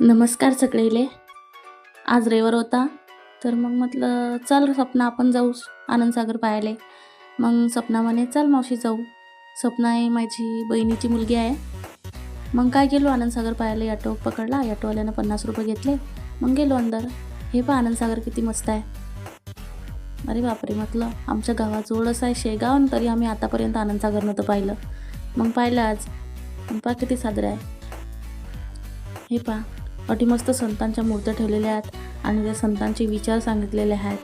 नमस्कार सगळेले. आज रविवार होता तर मग म्हटलं चल सपना आपण जाऊ आनंदसागर पाहायला. मग सपना म्हणे चल मावशी जाऊ. सपना आहे माझी बहिणीची मुलगी आहे. मग काय गेलो आनंदसागर पाहायला? ऑटो पकडला. ऑटोवाल्यानं पन्नास रुपये घेतले. मग गेलो अंदर. हे पहा आनंदसागर किती मस्त आहे. अरे बापरे म्हटलं आमच्या गावाजवळच आहे शेगाव आणि तरी आम्ही आतापर्यंत आनंदसागर नव्हतं पाहिलं. मग पाहिलं आज. पण पहा किती साजरं आहे. हे पहा. अटी मस्त संतांच्या मूर्त्या ठेवलेल्या आहेत आणि त्या संतांचे विचार सांगितलेले आहेत.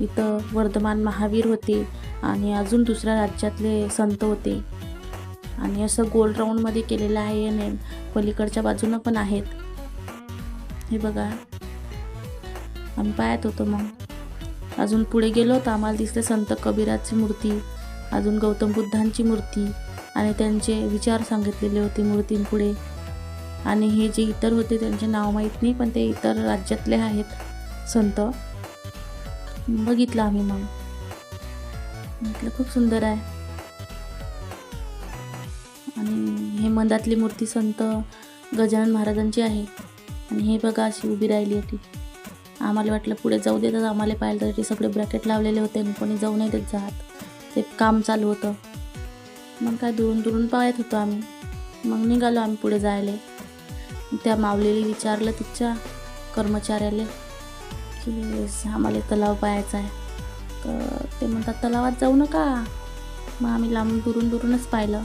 इथं वर्धमान महावीर होते आणि अजून दुसऱ्या राज्यातले संत होते. आणि असं गोल राऊंडमध्ये केलेलं आहे याने पलीकडच्या बाजूनं पण आहेत. हे बघा. आम्ही पाहत होतो मग. अजून पुढे गेलो तर आम्हाला दिसते संत कबीराची मूर्ती अजून गौतम बुद्धांची मूर्ती आणि त्यांचे विचार सांगितलेले होते मूर्तींपुढे. आणि हे जे इतर होते त्यांचे नाव माहीत नाही पण ते इतर राज्यातले आहेत संत. बघितलं आम्ही मग. म्हटलं खूप सुंदर आहे. आणि हे मंदातली मूर्ती संत गजानन महाराजांची आहे. आणि हे बघा अशी उभी राहिली होती. आम्हाला वाटलं पुढे जाऊ देतात आम्हाला पाहिलं तर ते सगळे ब्रॅकेट लावलेले होते आणि कोणी जाऊ नाही देत जात. ते काम चालू होतं. मग काय दुरून दुरून पाहत होतो आम्ही. मग निघालो आम्ही पुढे जायला. त्या माऊलीला विचारलं तिच्या कर्मचाऱ्याला की आम्हाला तलाव पाहायचा आहे. तर ते म्हणतात तलावात जाऊ नका. मग आम्ही लांब दुरून दुरूनच पाहिलं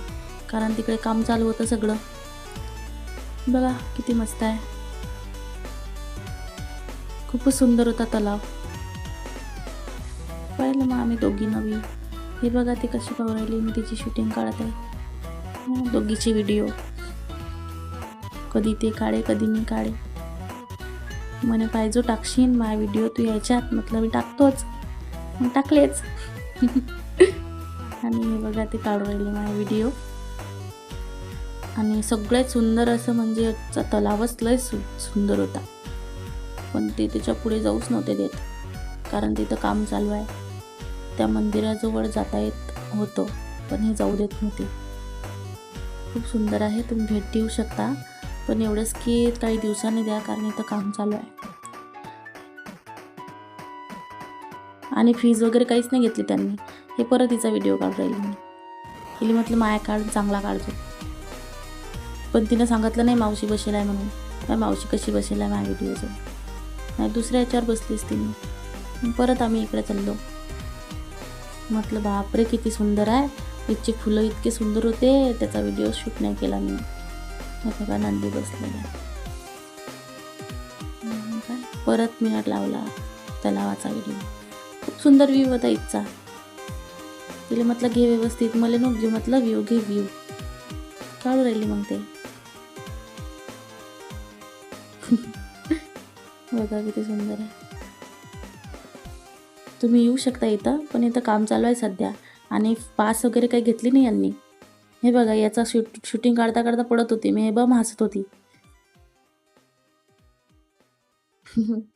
कारण तिकडे काम चालू होतं सगळं. बघा किती मस्त आहे. खूपच सुंदर होता तलाव. पाहिलं मग आम्ही दोघी नवी. हे बघा ती कशी पाहू राहिली मी तिची शूटिंग काढत आहे. दोघीची व्हिडिओ कधी ते काढे कधी मी काढे. म्हणे पाहिजे टाकशीन माय व्हिडिओ तू यायच्यात म्हटलं मी टाकतोच. मग टाकलेच. आणि हे बघा ते काढून राहिले माझा व्हिडिओ आणि सगळ्यात सुंदर असं म्हणजे तलावच लय सु सुंदर होता. पण ते त्याच्या पुढे जाऊच नव्हते देत. कारण तिथं काम चालू आहे. त्या मंदिराजवळ जाता येत होतं पण हे जाऊ देत नव्हते. खूप सुंदर आहे तुम्ही भेट देऊ शकता. पण एवढंच की काही दिवसांनी द्या कारण इथं काम चालू आहे. आणि फीज वगैरे काहीच नाही घेतली त्यांनी. हे परत तिचा व्हिडिओ काढून राहील मी तिला म्हटलं माया कार्ड चांगला काढतो. पण तिनं सांगितलं नाही मावशी बसेल आहे म्हणून. काय मावशी कशी बसेल आहे माझ्या व्हिडिओचं नाही दुसऱ्या याच्यावर बसलीच तिने. परत आम्ही इकडे चाललो. म्हटलं बापरे किती सुंदर आहे. इथचे फुलं इतके सुंदर होते. त्याचा व्हिडिओ शूट नाही केला मी. हे बघा नंदी बसलेला. परत मी लावला तलावाचा व्हिडिओ खूप सुंदर व्ह्यू होता इथचा. तिला म्हटलं घे व्यवस्थित. मला नको घेऊ म्हटलं व्ह्यू घे व्ह्यू काढू राहिली मग ते. बघा किती सुंदर आहे. तुम्ही येऊ शकता इथं पण इथं काम चालू आहे सध्या. आणि पास वगैरे काही घेतली नाही यांनी? हे बघा याचा शूट शूटिंग काढता काढता पडत होती. मी हे बम हसत होती.